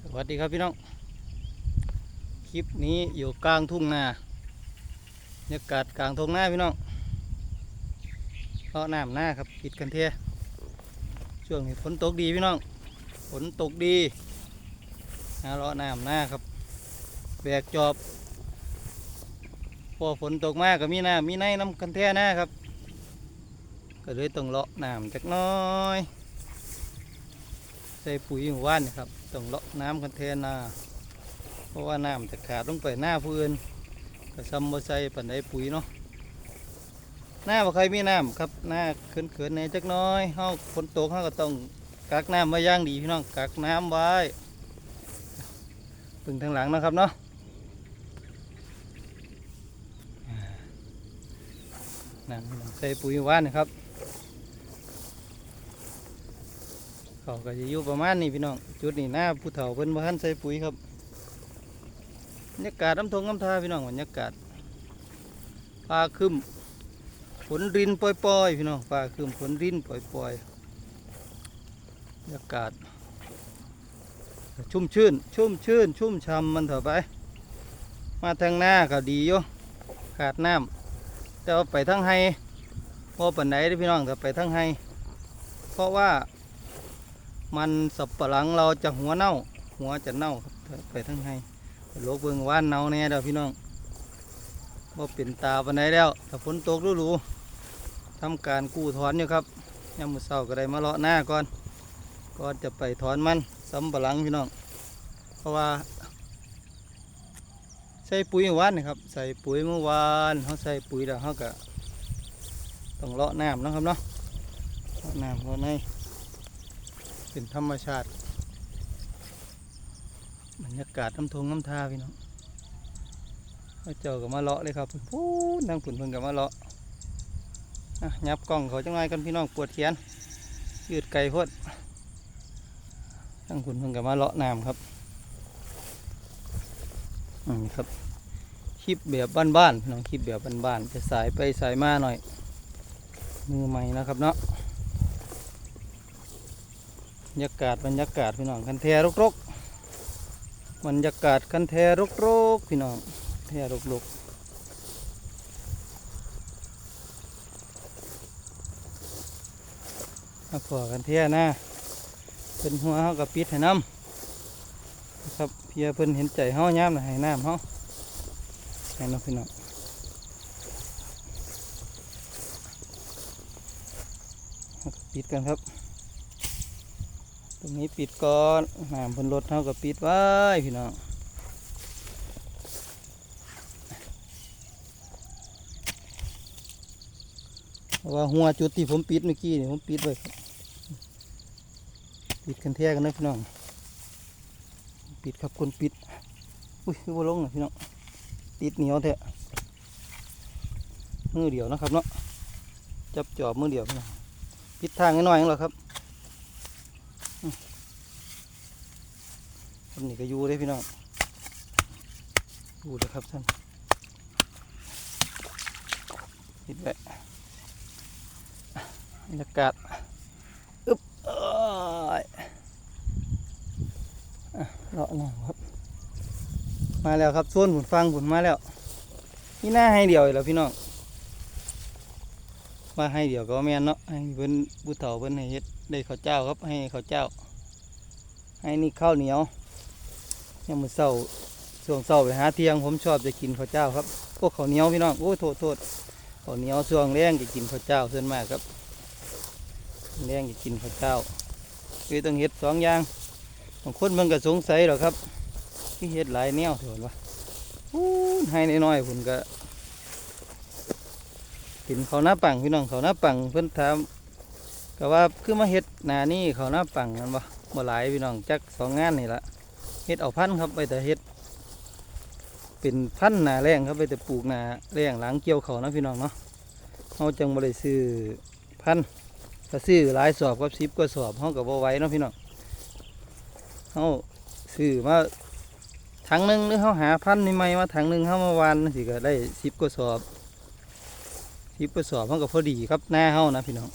สวัสดีครับพี่น้อง คลิปนี้อยู่กลางทุ่งนาบรรยากาศกลางทุ่งนาพี่น้องเลาะน้ำหน้าครับปิดกันเทยช่วงนี้ฝนตกดีพี่น้อง ฝนตกดีหาเลาะน้ำหน้าครับ แบกจอบ พอฝนตกมากก็มีน้ำมีในน้ำกันแท่หน้าครับ ก็เลยต้องเลาะน้ำจักน้อย ใส่ปุ๋ยหมู่บ้านนี่ครับต้องเลาะน้ำกันแทนนาเพราะว่าน้ำจะขาดลงไปหน้าพื้นก็ซำบ่ใส่ปันไดปุ๋ยเนาะหน้าบ่ใครมีน้ำครับหน้าเขินๆในจักน้อยเฮาฝนตกเฮาก็ต้องกักน้ำไว้ย่างดีพี่น้องกักน้ำไว้ปึงทางหลังนะครับเนาะนั่นใส่ปุ๋ยหมู่บ้านนะครับ เขาก็จะอยู่ประมาณนี้พี่น้อง จุดนี้หน้าผู้เฒ่าเพิ่นบ่ทันใส่ปุ๋ยครับบรรยากาศน้ำทงน้ำทาพี่น้องบรรยากาศฟ้าครึ้มฝนรินปล่อยๆพี่น้องฟ้าครึ้มฝนรินปล่อยๆบรรยากาศ ชุ่มชื่น ชุ่มชื่น ชุ่มช่ำมันเถอะไป มาทางหน้าก็ดีอยู่ขาดน้ำแต่ว่าไปทางไห้พอปันไหนพี่น้องแต่ไปทางไห้เพราะว่า มันสับปะหลังเราจะหัวเน่า หัวจะเน่าครับไปทั้งให้โลกเบิ่งว่านเน่าแน่เด้อพี่น้องว่าเป็นตาปันไดแล้วถ้าฝนตกรู้รู้ทำการกู้ถอนอยู่ครับยามมือเช้าก็ได้มาเลาะหน้าก่อนก่อนจะไปถอนมันสำปะหลังพี่น้อง เพราะว่า ใส่ปุ๋ยเมื่อวานนี่ครับ ใส่ปุ๋ยเมื่อวานเขาใส่ปุ๋ยแล้วเขาก็ต้องเลาะน้ำนะครับเนาะเลาะน้ำเลาะใน เป็นธรรมชาติบรรยากาศน้ำทงน้ำทาพี่น้องเจ้าก็มาเลาะเลยครับพูดนั่งผุนเพิ่นก็มาเลาะยับกล้องเขาจังไงกันพี่น้องปวดเขียนยืดไก่พดนั่งผุนเพิ่นก็มาเลาะน้ำครับอืมครับคลิปแบบบ้านๆน้องคลิปแบบบ้านๆจะสายไปสายมาหน่อยมือใหม่นะครับเนาะ บรรยากาศบรรยากาศพี่น้องคันแทรกรกๆบรรยากาศคันแทรกรกๆพี่น้องแทรกรกๆมาพอกันแท่นะเป็นหัวเขากับปิดให้น้ำครับเพียเพิ่นเห็นใจเฮาย่ามนะให้น้ำเฮาให้น้องพี่น้องปิดกันครับ ตรงนี้ปิดก่อนน้ำบนรถเท่ากับปิดไว้พี่น้องว่าหัวจุดที่ผมปิดเมื่อกี้เนี่ยผมปิดไว้ปิดกันแท้กันนะพี่น้อง ปิดครับคนปิด อุ้ยว่าลงนะพี่น้องติดเหนียวแท้มือเดียวนะครับเนาะจับจอบมือเดียวพี่น้องปิดทางให้น่อยนึงหรอครับ คนนี้ก็อยู่ได้พี่น้องอยู่เลยครับท่านปิดไว้บรรยากาศอึ๊บเอ้ยอะเลาะหน่อยครับ มาแล้วครับส่วนผุนฟังผุนมาแล้วนี่หน้าให้เดียวอีกแล้วพี่น้อง มาให้เดี๋ยวก็แม่นเนาะให้เพิ่นผู้เฒ่าเพิ่นให้เฮ็ดได้ข้าวเจ้าครับให้ข้าวเจ้า ให้นี่ข้าวเหนียวยังมือเศร้าช่วงเศร้าไปหาเที่ยงผมชอบจะกินข้าวเจ้าครับโอ้ข้าวเหนียวพี่น้องโอ้โทษโทษข้าวเหนียวช่วงแรงจะกินข้าวเจ้าส่วนมากครับแรงจะกินข้าวเจ้าคือต้องเฮ็ดสองอย่างบางคนมันก็สงสัยหรอกครับที่เฮ็ดหลายแนวเถอะวะอู้ให้น้อยๆผมก็ กินเขาหน้าปังพี่น้องเขาหน้าปังเพิ่อนถามก็ว่าคือมาเฮ็ดนานี่ข้าหน้าปังนั่นบ่บ่หลายพี่น้องจักสองงานนี่ละเฮ็ดเอาพันธุ์ครับไปแต่เฮ็ด เป็นพันธุ์นาแรงครับไปแต่ปลูกนาแรงหลังเกี่ยวเขานะพี่น้องเนาะเขาจังบ่ได้ซื้อพันธุ์ถ้าซื้อหลายสอบกับสิบก็สอบเขาก็บ่ไหวเนาะพี่น้องเขาซื้อมาถังหนึ่งหรือเขาหาพันธุ์ใหม่มาถังหนึ่งเขามาวานสิก็ได้สิบก็สอบ สิบก็สอบเขาก็พอดีครับหน้าเขานะพี่น้อง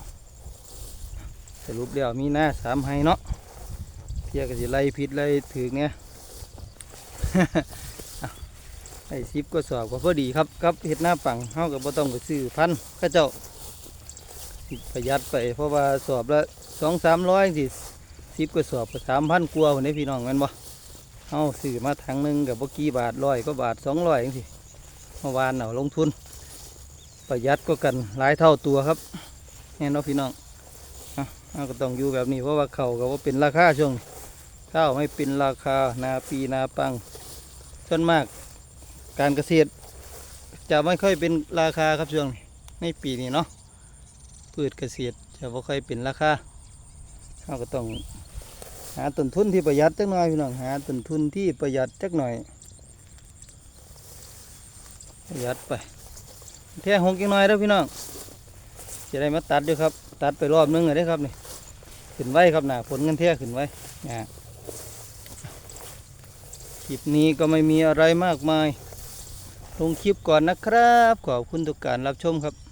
สรุปแล้วมีหน้าสามไฮเนาะเทียกสิไล่ผิดไล่ถึงเนี่ยไอ้ซิปก็สอบก็พอดีครับกับเห็ดหน้าปังเฮาก็บ่ต้องไปซื้อพันข้าเจ้าประหยัดไปเพราะว่าสอบละสองสามร้อยสิซิปก็สอบก็สามพันกว่าคนนี้พี่น้องแม่นบ่เฮาซื้อมาถังหนึงกับบ่กี่บาทร้อยก็บาทสองร้อยจังซี่เมื่อวานเอาลงทุน ประหยัดก็กันหลายเท่าตัวครับแน่เนอนพี่น้องเราก็ต้องอยู่แบบนี้เพราะว่าเขาก็ว่าเป็นราคาช่วงข้าวไม่เป็นราคานาปีนาปังส่วนมากการเกษตร จะไม่ค่อยเป็นราคาครับช่วงนี้ในปีนี้เนาะพืชเกษตรจะไม่ค่อยเป็นราคาเราก็ต้องหาต้นทุนที่ประหยัดจักหน่อยพี่น้องหาต้นทุนที่ประหยัดจักหน่อยประหยัดไป แท่หกยังน้อยแล้วพี่น้องจะได้มาตัดด้วยครับ ตัดไปรอบนึงเลยได้ครับนี่ขึ้นไว้ครับหนาผลเงินแท่ขึ้นไว้นะคลิปนี้ก็ไม่มีอะไรมากมาย ลงคลิปก่อนนะครับ ขอบคุณทุกการรับชมครับ